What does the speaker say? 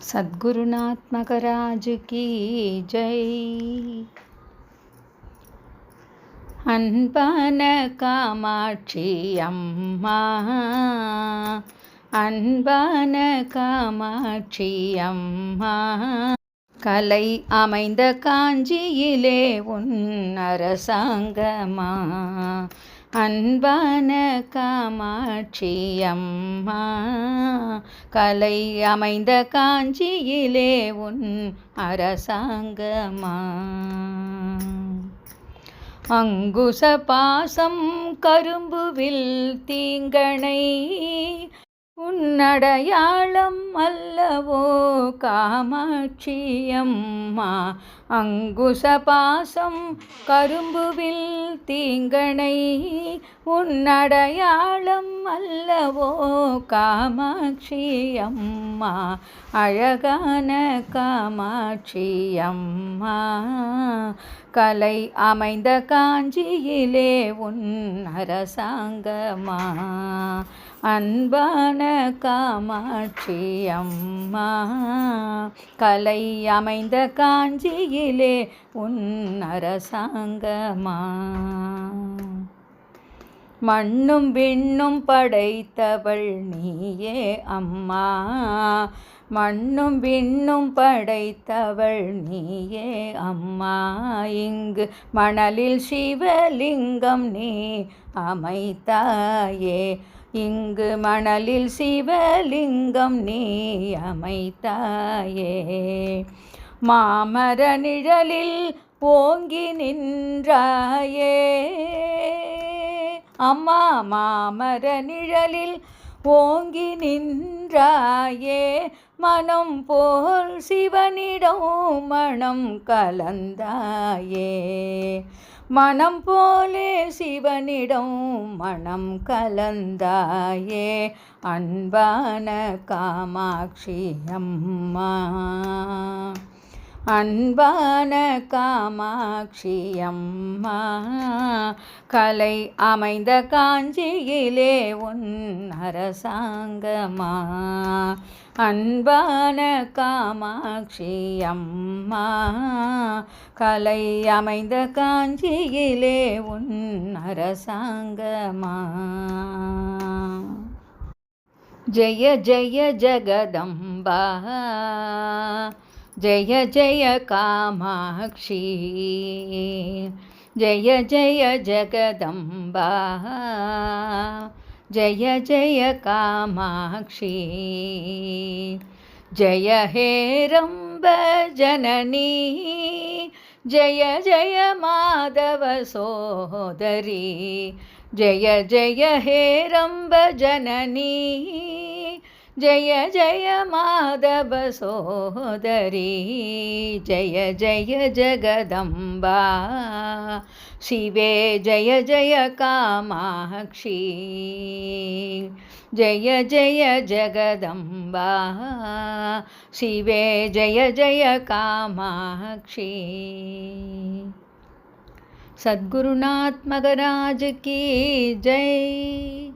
சத்குருநாத் மகராஜ் கி ஜெய். அன்பான காமாட்சி அம்மா அன்பான காமாட்சி அம்மா கலை அமைந்த காஞ்சியிலே உன் அரசாங்கமா அன்பான காமாட்சி அம்மா கலை அமைந்த காஞ்சியிலே உன் அரசாங்கமா? அங்குச பாசம் கரும்புவில் தீங்கணை உன்னடையாளம் அல்லவோ? காமாட்சியம்மா அங்குச பாசம் கரும்புவில் தீங்கணை உன்னடையாளம் அல்லவோ? காமாட்சியம்மா அழகான காமாட்சியம்மா கலை அமைந்த காஞ்சியிலே உன் அரசாங்கமா? அன்பான காமாட்சி அம்மா. கலை அமைந்த காஞ்சியிலே உன் அரசாங்கமா. மண்ணும் விண்ணும் படைத்தவள் நீயே அம்மா. மண்ணும் விண்ணும் படைத்தவள் நீயே அம்மா. இங்கு மணலில் சிவலிங்கம் நீ அமைத்தாயே. இங்கு மணலில் சிவலிங்கம் நீ அமைத்தாயே. மாமர நிழலில் ஓங்கி நின்றாயே. அம்மா மாமர நிழலில் ஓங்கி நின்றாயே மனம் போல் சிவனிடம் மனம் கலந்தாயே. மனம் போலே சிவனிடம் மனம் கலந்தாயே அன்பான காமாட்சி அம்மா. அன்பான காமாட்சி அம்மா கலை அமைந்த காஞ்சியிலே உன் அரசாங்கமா? அன்பான காமாட்சி அம்மா கலை அமைந்த காஞ்சியிலே உன் அரசாங்கமா? ஜெய ஜெய ஜெகதம்பா जय जय कामाक्षी। जय जय जगदम्बा। जय जय कामाक्षी। जय हे रम्बजननी जय जय माधव सोदरी। जय जय हे रम्बजननी जय जय माधव सोदरी, जय जय जगदम्बा। शिवे जय जय कामाक्षी, जय जय जगदम्बा। शिवे जय जय कामाक्षी। सद्गुरुनाथ मगराज की जय।